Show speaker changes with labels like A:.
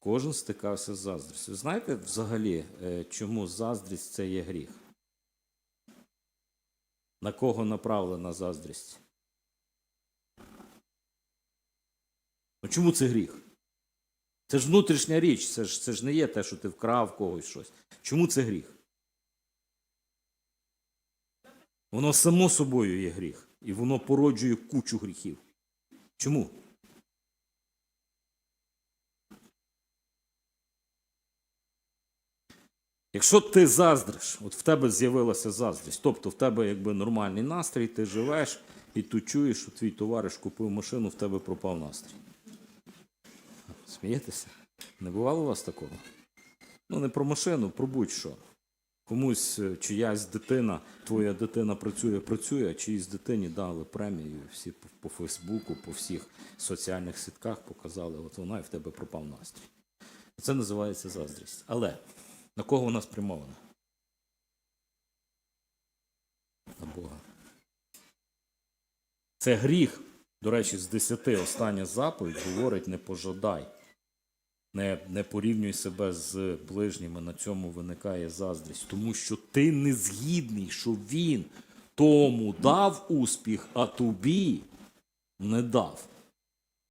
A: Кожен стикався з заздрістю. Знаєте взагалі, е, чому заздрість це є гріх? На кого направлена заздрість? Ну чому це гріх? Це ж внутрішня річ, це ж, це ж не є те, що ти вкрав когось щось. Чому це гріх? Воно само собою є гріх, і воно породжує кучу гріхів. Чому? Якщо ти заздриш, от в тебе з'явилася заздрість, тобто в тебе якби нормальний настрій, ти живеш і тут чуєш, що твій товариш купив машину, в тебе пропав настрій. Смієтеся? Не бувало у вас такого? Ну, не про машину, про будь-що. Комусь е, чиясь дитина, твоя дитина працює, працює, а чиїсь дитині дали премію, всі по, по Фейсбуку, по всіх соціальних сітках показали, от вона і в тебе пропав настрій. Це називається заздрість. Але на кого вона спрямована? На Бога. Це гріх. До речі, з десяти остання заповідь говорить не пожадай. Не, не порівнюй себе з ближніми, на цьому виникає заздрість. Тому що ти не згідний, що він тому дав успіх, а тобі не дав.